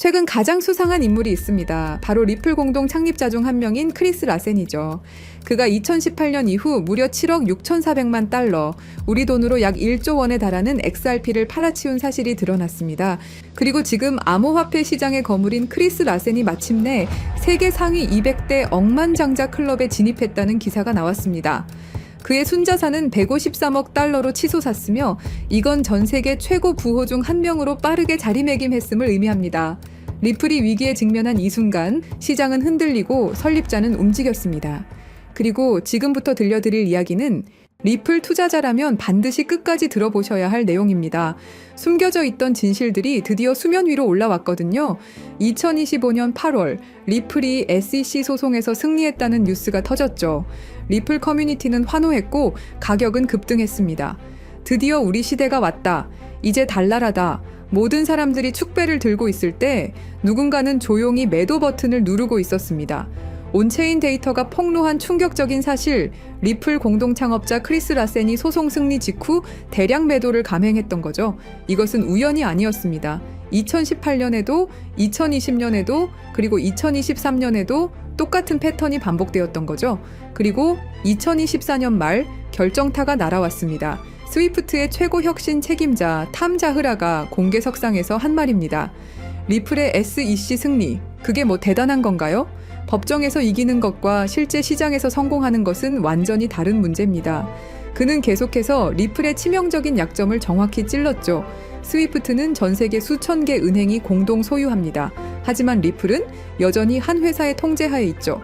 최근 가장 수상한 인물이 있습니다. 바로 리플 공동 창립자 중 한 명인 크리스 라센이죠. 그가 2018년 이후 무려 7억 6,400만 달러, 우리 돈으로 약 1조 원에 달하는 XRP를 팔아치운 사실이 드러났습니다. 그리고 지금 암호화폐 시장의 거물인 크리스 라센이 마침내 세계 상위 200대 억만장자 클럽에 진입했다는 기사가 나왔습니다. 그의 순자산은 153억 달러로 치솟았으며 이건 전 세계 최고 부호 중 한 명으로 빠르게 자리매김했음을 의미합니다. 리플이 위기에 직면한 이 순간 시장은 흔들리고 설립자는 움직였습니다. 그리고 지금부터 들려드릴 이야기는 리플 투자자라면 반드시 끝까지 들어보셔야 할 내용입니다. 숨겨져 있던 진실들이 드디어 수면 위로 올라왔거든요. 2025년 8월 리플이 SEC 소송에서 승리했다는 뉴스가 터졌죠. 리플 커뮤니티는 환호했고 가격은 급등했습니다. 드디어 우리 시대가 왔다. 이제 달랄하다. 모든 사람들이 축배를 들고 있을 때 누군가는 조용히 매도 버튼을 누르고 있었습니다. 온체인 데이터가 폭로한 충격적인 사실, 리플 공동 창업자 크리스 라센이 소송 승리 직후 대량 매도를 감행했던 거죠. 이것은 우연이 아니었습니다. 2018년에도, 2020년에도, 그리고 2023년에도 똑같은 패턴이 반복되었던 거죠. 그리고 2024년 말 결정타가 날아왔습니다. 스위프트의 최고 혁신 책임자 탐 자흐라가 공개석상에서 한 말입니다. 리플의 SEC 승리, 그게 뭐 대단한 건가요? 법정에서 이기는 것과 실제 시장에서 성공하는 것은 완전히 다른 문제입니다. 그는 계속해서 리플의 치명적인 약점을 정확히 찔렀죠. 스위프트는 전 세계 수천 개 은행이 공동 소유합니다. 하지만 리플은 여전히 한 회사의 통제하에 있죠.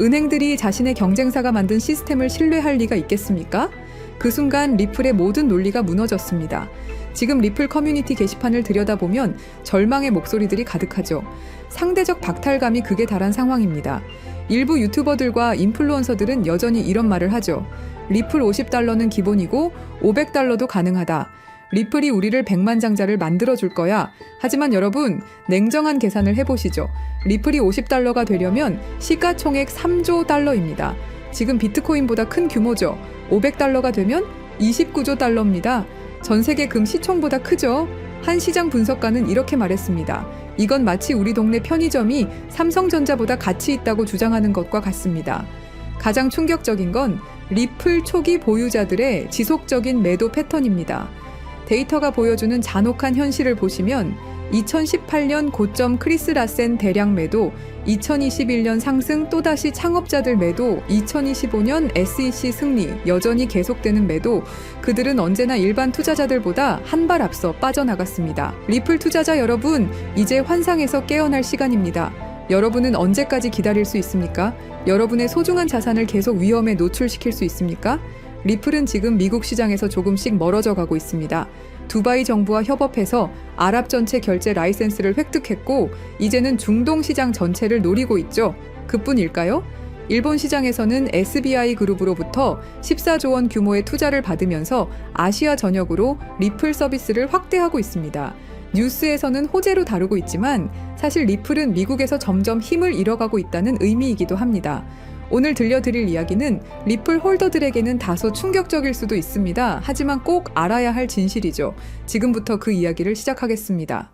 은행들이 자신의 경쟁사가 만든 시스템을 신뢰할 리가 있겠습니까? 그 순간 리플의 모든 논리가 무너졌습니다. 지금 리플 커뮤니티 게시판을 들여다보면 절망의 목소리들이 가득하죠. 상대적 박탈감이 극에 달한 상황입니다. 일부 유튜버들과 인플루언서들은 여전히 이런 말을 하죠. 리플 50달러는 기본이고 500달러도 가능하다. 리플이 우리를 백만장자를 만들어 줄 거야. 하지만 여러분, 냉정한 계산을 해보시죠. 리플이 50달러가 되려면 시가총액 3조 달러입니다. 지금 비트코인보다 큰 규모죠. 500달러가 되면 29조 달러입니다. 전 세계 금 시총보다 크죠. 한 시장 분석가는 이렇게 말했습니다. 이건 마치 우리 동네 편의점이 삼성전자보다 가치 있다고 주장하는 것과 같습니다. 가장 충격적인 건 리플 초기 보유자들의 지속적인 매도 패턴입니다. 데이터가 보여주는 잔혹한 현실을 보시면 2018년 고점 크리스 라센 대량 매도, 2021년 상승 또다시 창업자들 매도, 2025년 SEC 승리, 여전히 계속되는 매도, 그들은 언제나 일반 투자자들보다 한 발 앞서 빠져나갔습니다. 리플 투자자 여러분, 이제 환상에서 깨어날 시간입니다. 여러분은 언제까지 기다릴 수 있습니까? 여러분의 소중한 자산을 계속 위험에 노출시킬 수 있습니까? 리플은 지금 미국 시장에서 조금씩 멀어져 가고 있습니다. 두바이 정부와 협업해서 아랍 전체 결제 라이센스를 획득했고 이제는 중동 시장 전체를 노리고 있죠. 그뿐일까요? 일본 시장에서는 SBI 그룹으로부터 14조 원 규모의 투자를 받으면서 아시아 전역으로 리플 서비스를 확대하고 있습니다. 뉴스에서는 호재로 다루고 있지만 사실 리플은 미국에서 점점 힘을 잃어가고 있다는 의미이기도 합니다. 오늘 들려드릴 이야기는 리플 홀더들에게는 다소 충격적일 수도 있습니다. 하지만 꼭 알아야 할 진실이죠. 지금부터 그 이야기를 시작하겠습니다.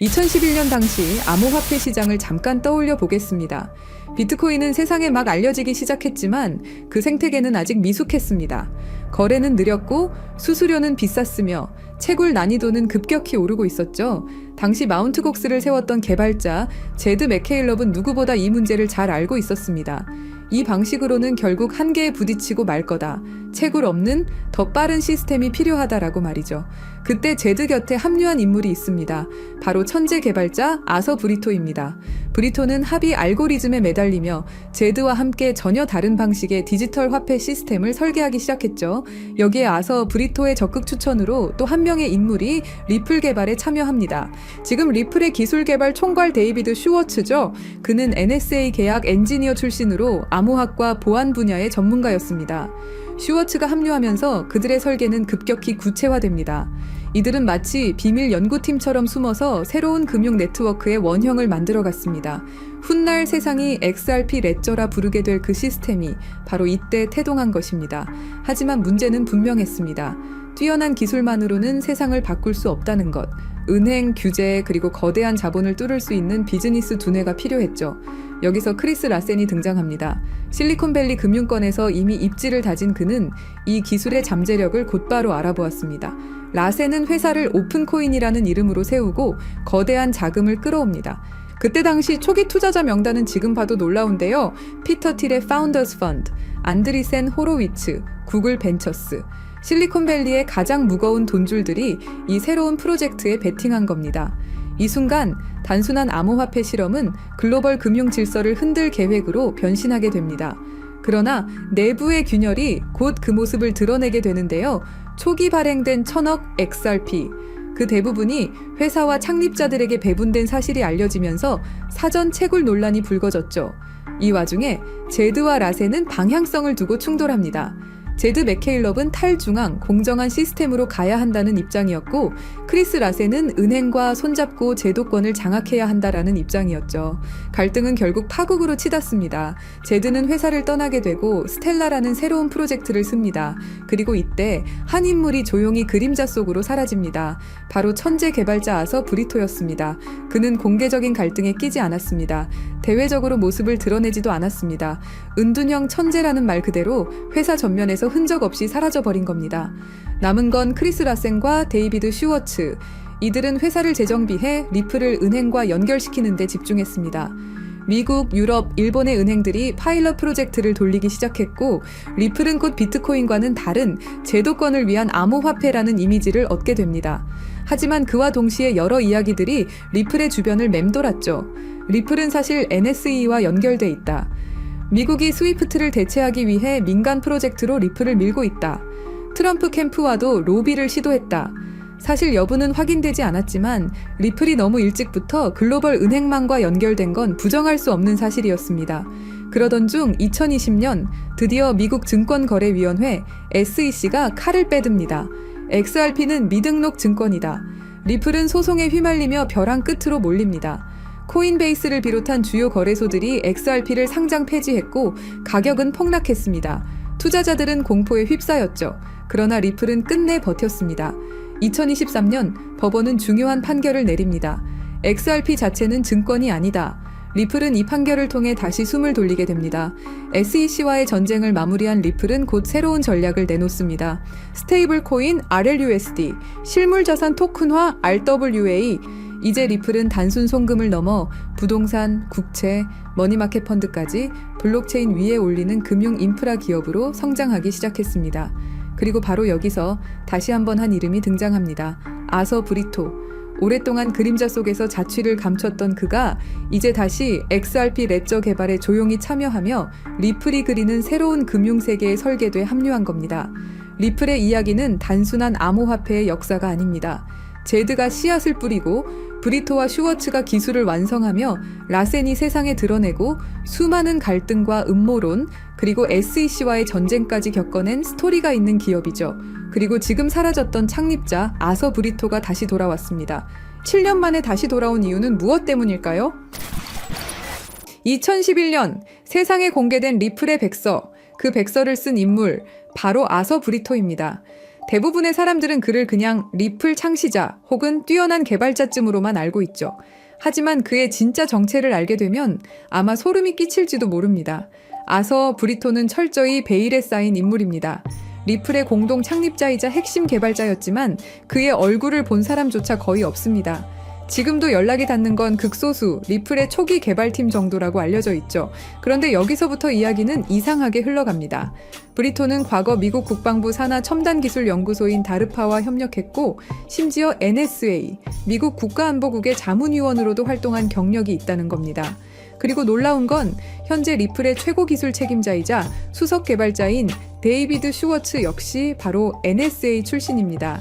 2011년 당시 암호화폐 시장을 잠깐 떠올려 보겠습니다. 비트코인은 세상에 막 알려지기 시작했지만 그 생태계는 아직 미숙했습니다. 거래는 느렸고 수수료는 비쌌으며 채굴 난이도는 급격히 오르고 있었죠. 당시 마운트 곡스를 세웠던 개발자 제드 맥케일럽은 누구보다 이 문제를 잘 알고 있었습니다. 이 방식으로는 결국 한계에 부딪히고 말 거다. 채굴 없는 더 빠른 시스템이 필요하다라고 말이죠. 그때 제드 곁에 합류한 인물이 있습니다. 바로 천재 개발자 아서 브리토입니다. 브리토는 합의 알고리즘에 매달리며 제드와 함께 전혀 다른 방식의 디지털 화폐 시스템을 설계하기 시작했죠. 여기에 아서 브리토의 적극 추천으로 또 한 명의 인물이 리플 개발에 참여합니다. 지금 리플의 기술 개발 총괄 데이비드 슈워츠죠. 그는 NSA 계약 엔지니어 출신으로 암호학과 보안 분야의 전문가였습니다. 슈워츠가 합류하면서 그들의 설계는 급격히 구체화됩니다. 이들은 마치 비밀 연구팀처럼 숨어서 새로운 금융 네트워크의 원형을 만들어 갔습니다. 훗날 세상이 XRP 레저라 부르게 될 그 시스템이 바로 이때 태동한 것입니다. 하지만 문제는 분명했습니다. 뛰어난 기술만으로는 세상을 바꿀 수 없다는 것. 은행 규제 그리고 거대한 자본을 뚫을 수 있는 비즈니스 두뇌가 필요했죠. 여기서 크리스 라센이 등장합니다. 실리콘밸리 금융권에서 이미 입지를 다진 그는 이 기술의 잠재력을 곧바로 알아보았습니다. 라센은 회사를 오픈코인이라는 이름으로 세우고 거대한 자금을 끌어옵니다. 그때 당시 초기 투자자 명단은 지금 봐도 놀라운데요. 피터 틸의 파운더스 펀드, 안드리센 호로위츠, 구글 벤처스, 실리콘밸리의 가장 무거운 돈줄들이 이 새로운 프로젝트에 베팅한 겁니다. 이 순간 단순한 암호화폐 실험은 글로벌 금융 질서를 흔들 계획으로 변신하게 됩니다. 그러나 내부의 균열이 곧 그 모습을 드러내게 되는데요. 초기 발행된 천억 XRP, 그 대부분이 회사와 창립자들에게 배분된 사실이 알려지면서 사전 채굴 논란이 불거졌죠. 이 와중에 제드와 라센은 방향성을 두고 충돌합니다. 제드 맥케일럽은 탈중앙, 공정한 시스템으로 가야 한다는 입장이었고, 크리스 라센은 은행과 손잡고 제도권을 장악해야 한다라는 입장이었죠. 갈등은 결국 파국으로 치닫습니다. 제드는 회사를 떠나게 되고 스텔라라는 새로운 프로젝트를 씁니다. 그리고 이때 한 인물이 조용히 그림자 속으로 사라집니다. 바로 천재 개발자 아서 브리토였습니다. 그는 공개적인 갈등에 끼지 않았습니다. 대외적으로 모습을 드러내지도 않았습니다. 은둔형 천재라는 말 그대로 회사 전면에서 흔적 없이 사라져 버린 겁니다. 남은 건 크리스 라센과 데이비드 슈워츠. 이들은 회사를 재정비해 리플을 은행과 연결시키는 데 집중했습니다. 미국, 유럽, 일본의 은행들이 파일럿 프로젝트를 돌리기 시작했고, 리플은 곧 비트코인과는 다른 제도권을 위한 암호화폐라는 이미지를 얻게 됩니다. 하지만 그와 동시에 여러 이야기들이 리플의 주변을 맴돌았죠. 리플은 사실 NSE와 연결돼 있다. 미국이 스위프트를 대체하기 위해 민간 프로젝트로 리플을 밀고 있다. 트럼프 캠프와도 로비를 시도했다. 사실 여부는 확인되지 않았지만 리플이 너무 일찍부터 글로벌 은행망과 연결된 건 부정할 수 없는 사실이었습니다. 그러던 중 2020년 드디어 미국 증권거래위원회 SEC가 칼을 빼듭니다. XRP는 미등록 증권이다. 리플은 소송에 휘말리며 벼랑 끝으로 몰립니다. 코인베이스를 비롯한 주요 거래소들이 XRP를 상장 폐지했고 가격은 폭락했습니다. 투자자들은 공포에 휩싸였죠. 그러나 리플은 끝내 버텼습니다. 2023년 법원은 중요한 판결을 내립니다. XRP 자체는 증권이 아니다. 리플은 이 판결을 통해 다시 숨을 돌리게 됩니다. SEC와의 전쟁을 마무리한 리플은 곧 새로운 전략을 내놓습니다. 스테이블 코인 RLUSD, 실물 자산 토큰화 RWA, 이제 리플은 단순 송금을 넘어 부동산, 국채, 머니마켓 펀드까지 블록체인 위에 올리는 금융 인프라 기업으로 성장하기 시작했습니다. 그리고 바로 여기서 다시 한번 한 이름이 등장합니다. 아서 브리토. 오랫동안 그림자 속에서 자취를 감췄던 그가 이제 다시 XRP 레저 개발에 조용히 참여하며 리플이 그리는 새로운 금융 세계의 설계도에 합류한 겁니다. 리플의 이야기는 단순한 암호화폐의 역사가 아닙니다. 제드가 씨앗을 뿌리고 브리토와 슈워츠가 기술을 완성하며 라센이 세상에 드러내고 수많은 갈등과 음모론 그리고 SEC와의 전쟁까지 겪어낸 스토리가 있는 기업이죠. 그리고 지금 사라졌던 창립자 아서 브리토가 다시 돌아왔습니다. 7년 만에 다시 돌아온 이유는 무엇 때문일까요? 2011년 세상에 공개된 리플의 백서, 그 백서를 쓴 인물 바로 아서 브리토입니다. 대부분의 사람들은 그를 그냥 리플 창시자 혹은 뛰어난 개발자쯤으로만 알고 있죠. 하지만 그의 진짜 정체를 알게 되면 아마 소름이 끼칠지도 모릅니다. 아서 브리토는 철저히 베일에 쌓인 인물입니다. 리플의 공동 창립자이자 핵심 개발자였지만 그의 얼굴을 본 사람조차 거의 없습니다. 지금도 연락이 닿는 건 극소수 리플의 초기 개발팀 정도라고 알려져 있죠. 그런데 여기서부터 이야기는 이상하게 흘러갑니다. 브리토는 과거 미국 국방부 산하 첨단 기술 연구소인 다르파와 협력했고 심지어 NSA 미국 국가안보국의 자문위원으로도 활동한 경력이 있다는 겁니다. 그리고 놀라운 건 현재 리플의 최고 기술 책임자이자 수석 개발자인 데이비드 슈워츠 역시 바로 NSA 출신입니다.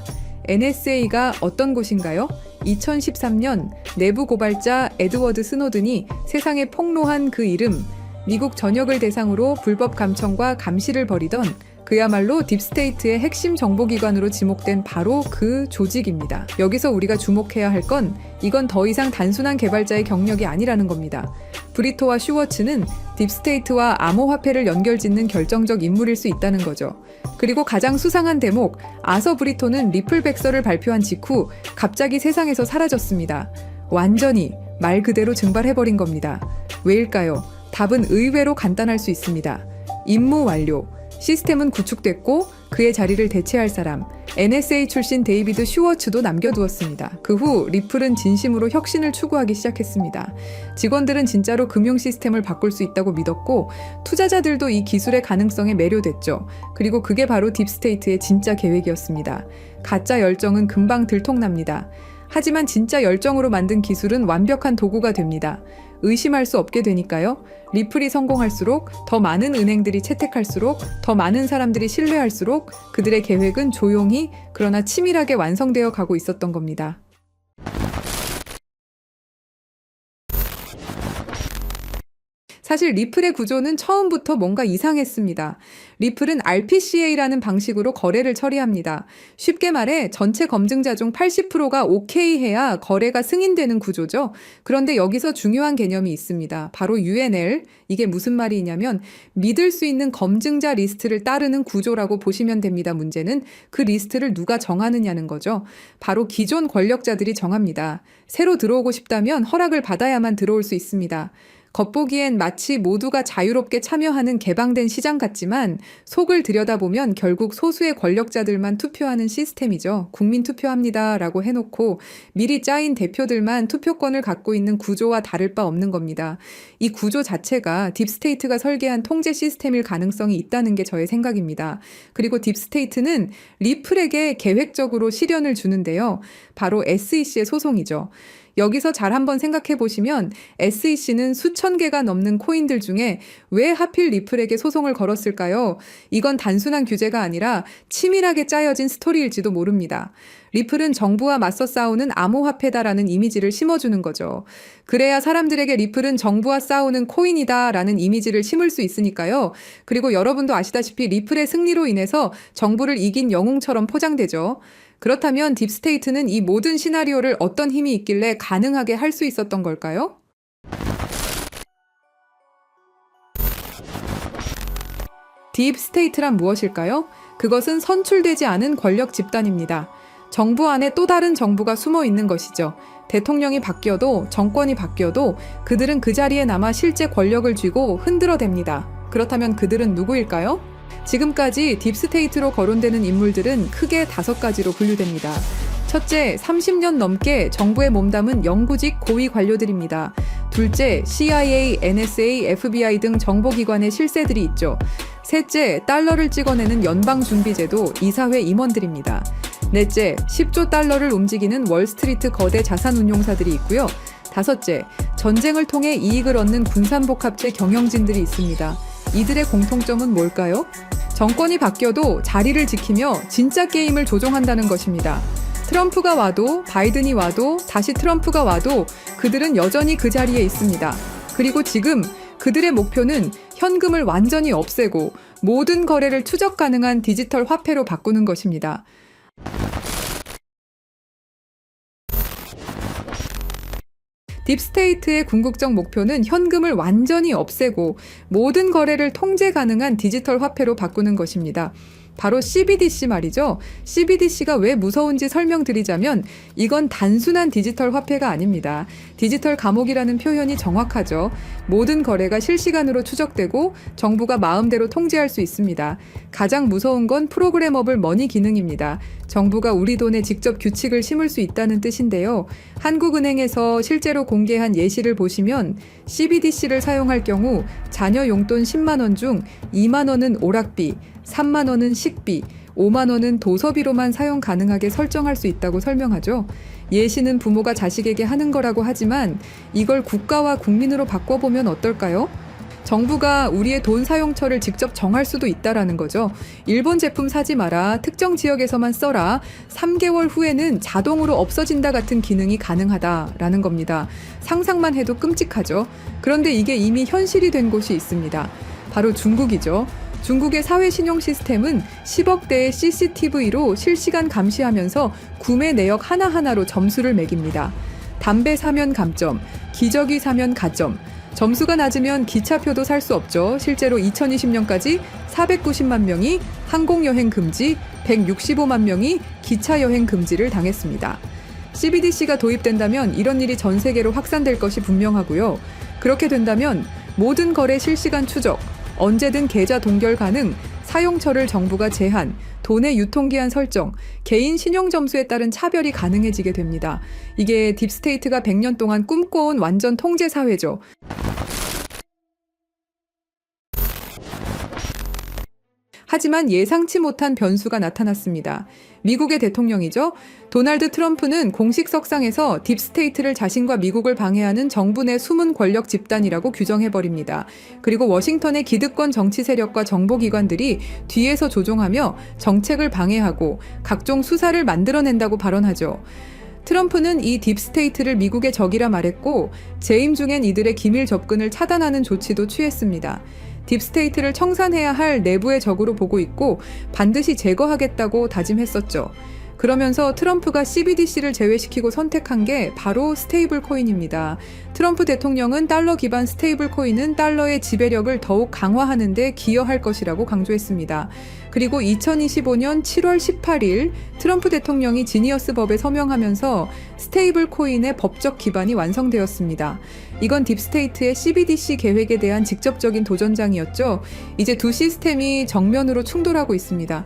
NSA가 어떤 곳인가요? 2013년 내부 고발자 에드워드 스노든이 세상에 폭로한 그 이름, 미국 전역을 대상으로 불법 감청과 감시를 벌이던 그야말로 딥스테이트의 핵심 정보기관으로 지목된 바로 그 조직입니다. 여기서 우리가 주목해야 할 건 이건 더 이상 단순한 개발자의 경력이 아니라는 겁니다. 브리토와 슈워츠는 딥스테이트와 암호화폐를 연결짓는 결정적 인물일 수 있다는 거죠. 그리고 가장 수상한 대목, 아서 브리토는 리플 백서를 발표한 직후 갑자기 세상에서 사라졌습니다. 완전히 말 그대로 증발해버린 겁니다. 왜일까요? 답은 의외로 간단할 수 있습니다. 임무 완료. 시스템은 구축됐고 그의 자리를 대체할 사람, NSA 출신 데이비드 슈워츠도 남겨두었습니다. 그 후 리플은 진심으로 혁신을 추구하기 시작했습니다. 직원들은 진짜로 금융 시스템을 바꿀 수 있다고 믿었고 투자자들도 이 기술의 가능성에 매료됐죠. 그리고 그게 바로 딥스테이트의 진짜 계획이었습니다. 가짜 열정은 금방 들통납니다. 하지만 진짜 열정으로 만든 기술은 완벽한 도구가 됩니다. 의심할 수 없게 되니까요. 리플이 성공할수록 더 많은 은행들이 채택할수록 더 많은 사람들이 신뢰할수록 그들의 계획은 조용히 그러나 치밀하게 완성되어 가고 있었던 겁니다. 사실 리플의 구조는 처음부터 뭔가 이상했습니다. 리플은 RPCA라는 방식으로 거래를 처리합니다. 쉽게 말해 전체 검증자 중 80%가 오케이 해야 거래가 승인되는 구조죠. 그런데 여기서 중요한 개념이 있습니다. 바로 UNL. 이게 무슨 말이냐면 믿을 수 있는 검증자 리스트를 따르는 구조라고 보시면 됩니다. 문제는 그 리스트를 누가 정하느냐는 거죠. 바로 기존 권력자들이 정합니다. 새로 들어오고 싶다면 허락을 받아야만 들어올 수 있습니다. 겉보기엔 마치 모두가 자유롭게 참여하는 개방된 시장 같지만 속을 들여다보면 결국 소수의 권력자들만 투표하는 시스템이죠. 국민 투표합니다. 라고 해놓고 미리 짜인 대표들만 투표권을 갖고 있는 구조와 다를 바 없는 겁니다. 이 구조 자체가 딥스테이트가 설계한 통제 시스템일 가능성이 있다는 게 저의 생각입니다. 그리고 딥스테이트는 리플에게 계획적으로 시련을 주는데요. 바로 SEC의 소송이죠. 여기서 잘 한번 생각해 보시면 SEC는 수천 개가 넘는 코인들 중에 왜 하필 리플에게 소송을 걸었을까요? 이건 단순한 규제가 아니라 치밀하게 짜여진 스토리일지도 모릅니다. 리플은 정부와 맞서 싸우는 암호화폐다라는 이미지를 심어주는 거죠. 그래야 사람들에게 리플은 정부와 싸우는 코인이다라는 이미지를 심을 수 있으니까요. 그리고 여러분도 아시다시피 리플의 승리로 인해서 정부를 이긴 영웅처럼 포장되죠. 그렇다면 딥스테이트는 이 모든 시나리오를 어떤 힘이 있길래 가능하게 할 수 있었던 걸까요? 딥스테이트란 무엇일까요? 그것은 선출되지 않은 권력 집단입니다. 정부 안에 또 다른 정부가 숨어 있는 것이죠. 대통령이 바뀌어도 정권이 바뀌어도 그들은 그 자리에 남아 실제 권력을 쥐고 흔들어댑니다. 그렇다면 그들은 누구일까요? 지금까지 딥스테이트로 거론되는 인물들은 크게 다섯 가지로 분류됩니다. 첫째, 30년 넘게 정부에 몸담은 영구직 고위 관료들입니다. 둘째, CIA, NSA, FBI 등 정보기관의 실세들이 있죠. 셋째, 달러를 찍어내는 연방준비제도 이사회 임원들입니다. 넷째, 10조 달러를 움직이는 월스트리트 거대 자산 운용사들이 있고요. 다섯째, 전쟁을 통해 이익을 얻는 군산복합체 경영진들이 있습니다. 이들의 공통점은 뭘까요? 정권이 바뀌어도 자리를 지키며 진짜 게임을 조종한다는 것입니다. 트럼프가 와도 바이든이 와도 다시 트럼프가 와도 그들은 여전히 그 자리에 있습니다. 그리고 지금 그들의 목표는 현금을 완전히 없애고 모든 거래를 추적 가능한 디지털 화폐로 바꾸는 것입니다. 딥스테이트의 궁극적 목표는 현금을 완전히 없애고 모든 거래를 통제 가능한 디지털 화폐로 바꾸는 것입니다. 바로 CBDC 말이죠. CBDC가 왜 무서운지 설명드리자면 이건 단순한 디지털 화폐가 아닙니다. 디지털 감옥이라는 표현이 정확하죠. 모든 거래가 실시간으로 추적되고 정부가 마음대로 통제할 수 있습니다. 가장 무서운 건 프로그래머블 머니 기능입니다. 정부가 우리 돈에 직접 규칙을 심을 수 있다는 뜻인데요. 한국은행에서 실제로 공개한 예시를 보시면 CBDC를 사용할 경우 자녀 용돈 10만 원 중 2만 원은 오락비, 3만 원은 식비, 5만 원은 도서비로만 사용 가능하게 설정할 수 있다고 설명하죠. 예시는 부모가 자식에게 하는 거라고 하지만 이걸 국가와 국민으로 바꿔보면 어떨까요? 정부가 우리의 돈 사용처를 직접 정할 수도 있다라는 거죠. 일본 제품 사지 마라. 특정 지역에서만 써라. 3개월 후에는 자동으로 없어진다 같은 기능이 가능하다라는 겁니다. 상상만 해도 끔찍하죠. 그런데 이게 이미 현실이 된 곳이 있습니다. 바로 중국이죠. 중국의 사회 신용 시스템은 10억 대의 CCTV로 실시간 감시하면서 구매 내역 하나하나로 점수를 매깁니다. 담배 사면 감점, 기저귀 사면 가점. 점수가 낮으면 기차표도 살 수 없죠. 실제로 2020년까지 490만 명이 항공여행 금지, 165만 명이 기차여행 금지를 당했습니다. CBDC가 도입된다면 이런 일이 전 세계로 확산될 것이 분명하고요. 그렇게 된다면 모든 거래 실시간 추적, 언제든 계좌 동결 가능, 사용처를 정부가 제한, 돈의 유통기한 설정, 개인 신용 점수에 따른 차별이 가능해지게 됩니다. 이게 딥스테이트가 100년 동안 꿈꿔온 완전 통제 사회죠. 하지만 예상치 못한 변수가 나타났습니다. 미국의 대통령이죠. 도널드 트럼프는 공식 석상에서 딥스테이트를 자신과 미국을 방해하는 정부 내 숨은 권력 집단이라고 규정해버립니다. 그리고 워싱턴의 기득권 정치 세력과 정보기관들이 뒤에서 조종하며 정책을 방해하고 각종 수사를 만들어낸다고 발언하죠. 트럼프는 이 딥스테이트를 미국의 적이라 말했고 재임 중엔 이들의 기밀 접근을 차단하는 조치도 취했습니다. 딥스테이트를 청산해야 할 내부의 적으로 보고 있고 반드시 제거하겠다고 다짐했었죠. 그러면서 트럼프가 CBDC를 제외시키고 선택한 게 바로 스테이블 코인입니다. 트럼프 대통령은 달러 기반 스테이블 코인은 달러의 지배력을 더욱 강화하는 데 기여할 것이라고 강조했습니다. 그리고 2025년 7월 18일 트럼프 대통령이 지니어스 법에 서명하면서 스테이블 코인의 법적 기반이 완성되었습니다. 이건 딥스테이트의 CBDC 계획에 대한 직접적인 도전장이었죠. 이제 두 시스템이 정면으로 충돌하고 있습니다.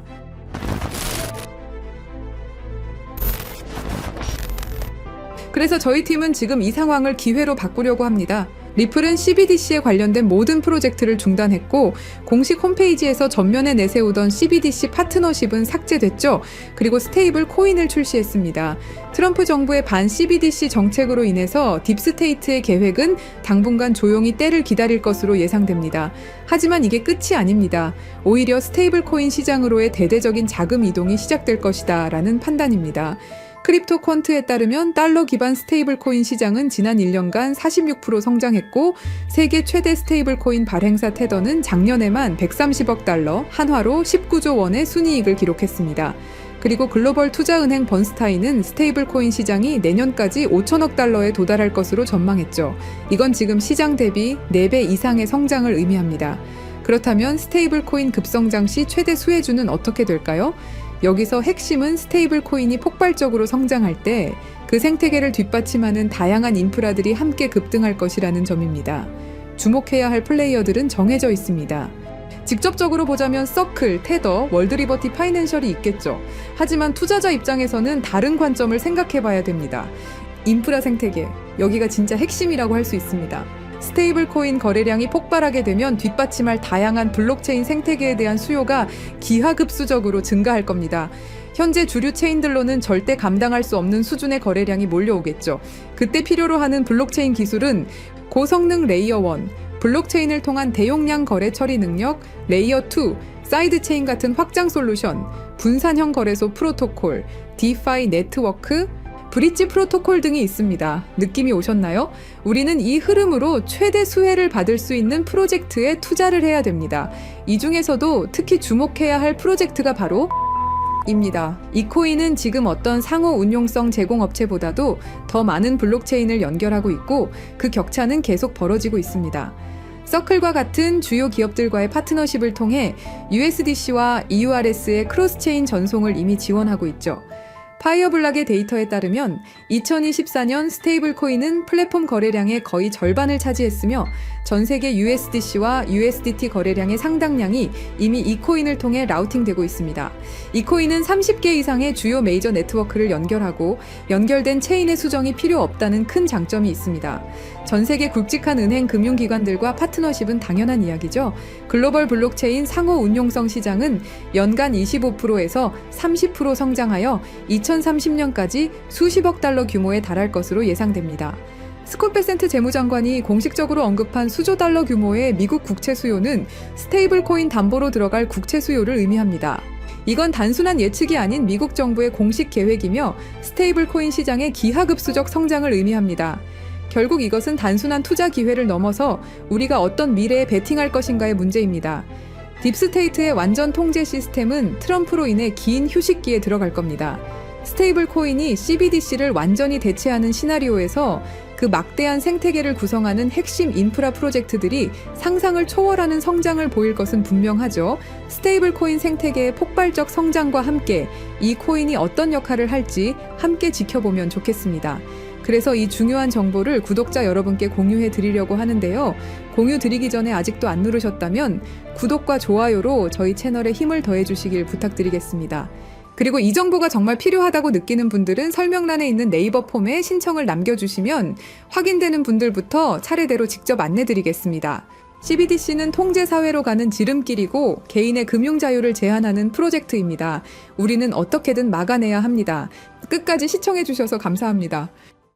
그래서 저희 팀은 지금 이 상황을 기회로 바꾸려고 합니다. 리플은 CBDC에 관련된 모든 프로젝트를 중단했고 공식 홈페이지에서 전면에 내세우던 CBDC 파트너십은 삭제됐죠. 그리고 스테이블 코인을 출시했습니다. 트럼프 정부의 반 CBDC 정책으로 인해서 딥스테이트의 계획은 당분간 조용히 때를 기다릴 것으로 예상됩니다. 하지만 이게 끝이 아닙니다. 오히려 스테이블 코인 시장으로의 대대적인 자금 이동이 시작될 것이다 라는 판단입니다. 크립토 퀀트에 따르면 달러 기반 스테이블 코인 시장은 지난 1년간 46% 성장했고 세계 최대 스테이블 코인 발행사 테더는 작년에만 130억 달러, 한화로 19조 원의 순이익을 기록했습니다. 그리고 글로벌 투자은행 번스타인은 스테이블 코인 시장이 내년까지 5천억 달러에 도달할 것으로 전망했죠. 이건 지금 시장 대비 4배 이상의 성장을 의미합니다. 그렇다면 스테이블 코인 급성장 시 최대 수혜주는 어떻게 될까요? 여기서 핵심은 스테이블 코인이 폭발적으로 성장할 때 그 생태계를 뒷받침하는 다양한 인프라들이 함께 급등할 것이라는 점입니다. 주목해야 할 플레이어들은 정해져 있습니다. 직접적으로 보자면 서클, 테더, 월드리버티 파이낸셜이 있겠죠. 하지만 투자자 입장에서는 다른 관점을 생각해 봐야 됩니다. 인프라 생태계, 여기가 진짜 핵심이라고 할 수 있습니다. 스테이블 코인 거래량이 폭발하게 되면 뒷받침할 다양한 블록체인 생태계에 대한 수요가 기하급수적으로 증가할 겁니다. 현재 주류 체인들로는 절대 감당할 수 없는 수준의 거래량이 몰려오겠죠. 그때 필요로 하는 블록체인 기술은 고성능 레이어 1, 블록체인을 통한 대용량 거래 처리 능력, 레이어 2, 사이드 체인 같은 확장 솔루션, 분산형 거래소 프로토콜, 디파이 네트워크, 브릿지 프로토콜 등이 있습니다. 느낌이 오셨나요? 우리는 이 흐름으로 최대 수혜를 받을 수 있는 프로젝트에 투자를 해야 됩니다. 이 중에서도 특히 주목해야 할 프로젝트가 바로 입니다. 이 코인은 지금 어떤 상호 운용성 제공업체보다도 더 많은 블록체인을 연결하고 있고 그 격차는 계속 벌어지고 있습니다. 서클과 같은 주요 기업들과의 파트너십을 통해 USDC와 EURS의 크로스체인 전송을 이미 지원하고 있죠. 파이어블락의 데이터에 따르면 2024년 스테이블 코인은 플랫폼 거래량의 거의 절반을 차지했으며 전 세계 USDC와 USDT 거래량의 상당량이 이미 이 코인을 통해 라우팅되고 있습니다. 이 코인은 30개 이상의 주요 메이저 네트워크를 연결하고 연결된 체인의 수정이 필요 없다는 큰 장점이 있습니다. 전 세계 굵직한 은행 금융기관들과 파트너십은 당연한 이야기죠. 글로벌 블록체인 상호 운용성 시장은 연간 25%에서 30% 성장하여 2030년까지 수십억 달러 규모에 달할 것으로 예상됩니다. 스콧 베센트 재무장관이 공식적으로 언급한 수조 달러 규모의 미국 국채 수요는 스테이블 코인 담보로 들어갈 국채 수요를 의미합니다. 이건 단순한 예측이 아닌 미국 정부의 공식 계획이며 스테이블 코인 시장의 기하급수적 성장을 의미합니다. 결국 이것은 단순한 투자 기회를 넘어서 우리가 어떤 미래에 베팅할 것인가의 문제입니다. 딥스테이트의 완전 통제 시스템은 트럼프로 인해 긴 휴식기에 들어갈 겁니다. 스테이블 코인이 CBDC를 완전히 대체하는 시나리오에서 그 막대한 생태계를 구성하는 핵심 인프라 프로젝트들이 상상을 초월하는 성장을 보일 것은 분명하죠. 스테이블 코인 생태계의 폭발적 성장과 함께 이 코인이 어떤 역할을 할지 함께 지켜보면 좋겠습니다. 그래서 이 중요한 정보를 구독자 여러분께 공유해 드리려고 하는데요. 공유 드리기 전에 아직도 안 누르셨다면 구독과 좋아요로 저희 채널에 힘을 더해 주시길 부탁드리겠습니다. 그리고 이 정보가 정말 필요하다고 느끼는 분들은 설명란에 있는 네이버 폼에 신청을 남겨주시면 확인되는 분들부터 차례대로 직접 안내드리겠습니다. CBDC는 통제사회로 가는 지름길이고 개인의 금융 자유를 제한하는 프로젝트입니다. 우리는 어떻게든 막아내야 합니다. 끝까지 시청해주셔서 감사합니다.